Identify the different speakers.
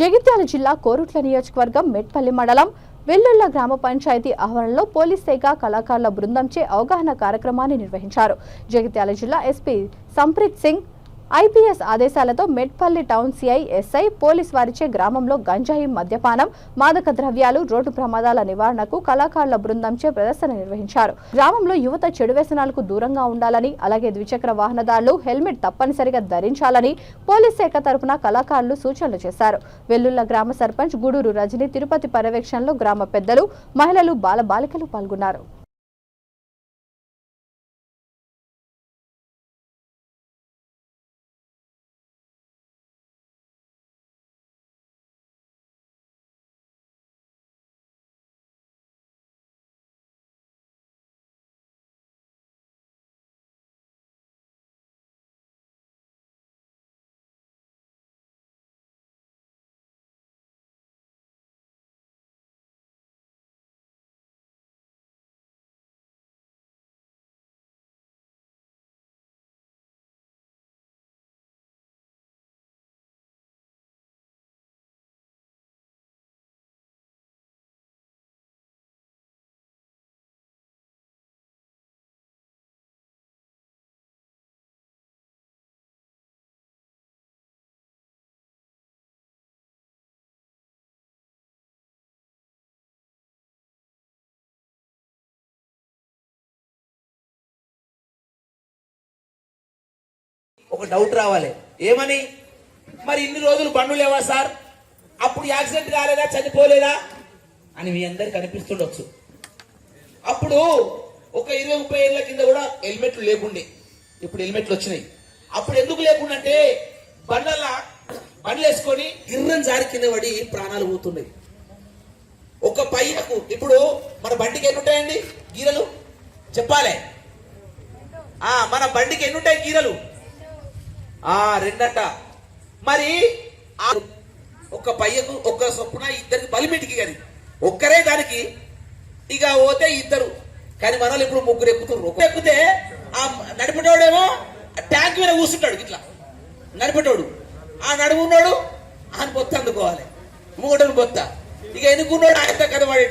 Speaker 1: జగిత్యాల జిల్లా కోరుట్ల నియోజకవర్గం మెట్పల్లి మండలం వెల్లుల్ల గ్రామ పంచాయతీ ఆవరణలో పోలీస్ శాఖ కళాకారుల బృందంచే అవగాహన కార్యక్రమాన్ని నిర్వహించారు. జగిత్యాల జిల్లా ఎస్పీ సంప్రీత్ సింగ్ ఐపీఎస్ ఆదేశాలతో Metpalli town CI SI police వారిచే గ్రామంలో గంజాయి మద్యపానం మాదక ద్రవ్యాలు రోడ్డు ప్రమాదాల నివారణకు కళాకారుల బృందంచే ప్రదర్శన నిర్వహించారు. గ్రామంలో యువత చెడు వ్యసనాలకు దూరంగా ఉండాలని అలాగే ద్విచక్ర వాహనదారులు హెల్మెట్ తప్పనిసరిగా ధరించాలని పోలీస్ శాఖ తరపున కళాకారులు సూచనలు చేశారు. వెల్లుల్ల గ్రామ సర్పంచ్ గూడూరు రజని తిరుపతి పర్యవేక్షణలో గ్రామ పెద్దలు మహిళలు బాలబాలికలు పాల్గొన్నారు.
Speaker 2: ఒక డౌట్ రావాలి. ఏమని? మరి ఇన్ని రోజులు బండ్లు లేవా సార్? అప్పుడు యాక్సిడెంట్ కాలేదా? చనిపోలేదా? అని మీ అందరికి కనిపిస్తుండొచ్చు అప్పుడు ఒక ఇరవై ముప్పై ఏళ్ళ కింద కూడా హెల్మెట్లు లేకుండే. ఇప్పుడు హెల్మెట్లు వచ్చినాయి. అప్పుడు ఎందుకు లేకుండా అంటే బండ్లు వేసుకొని గిర్రం జారి కింద పడి ప్రాణాలు పోతున్నాయి. ఒక పైనకు ఇప్పుడు మన బండికి ఎన్ని ఉంటాయండి గీరలు? చెప్పాలి. మన బండికి ఎన్ని ఉంటాయి గీరలు? ఆ రెండట. మరి ఒక పయ్యకు ఒక్క చొప్పున ఇద్దరికి బలిమిటికి కానీ ఒక్కరే దానికి ఇక పోతే ఇద్దరు. కానీ మనల్ని ఇప్పుడు ముగ్గురు ఎక్కుతున్నారు. ఒకరు ఎక్కితే ఆ నడిపేటోడేమో ట్యాంక్ మీద కూర్చుంటాడు ఇట్లా. నడిపేటోడు. ఆ నడుమున్నాడు ఆయన బొత్త అందుకోవాలి. మూగటను బొత్త. ఇక ఎన్నుకున్నాడు ఆయన కనబడి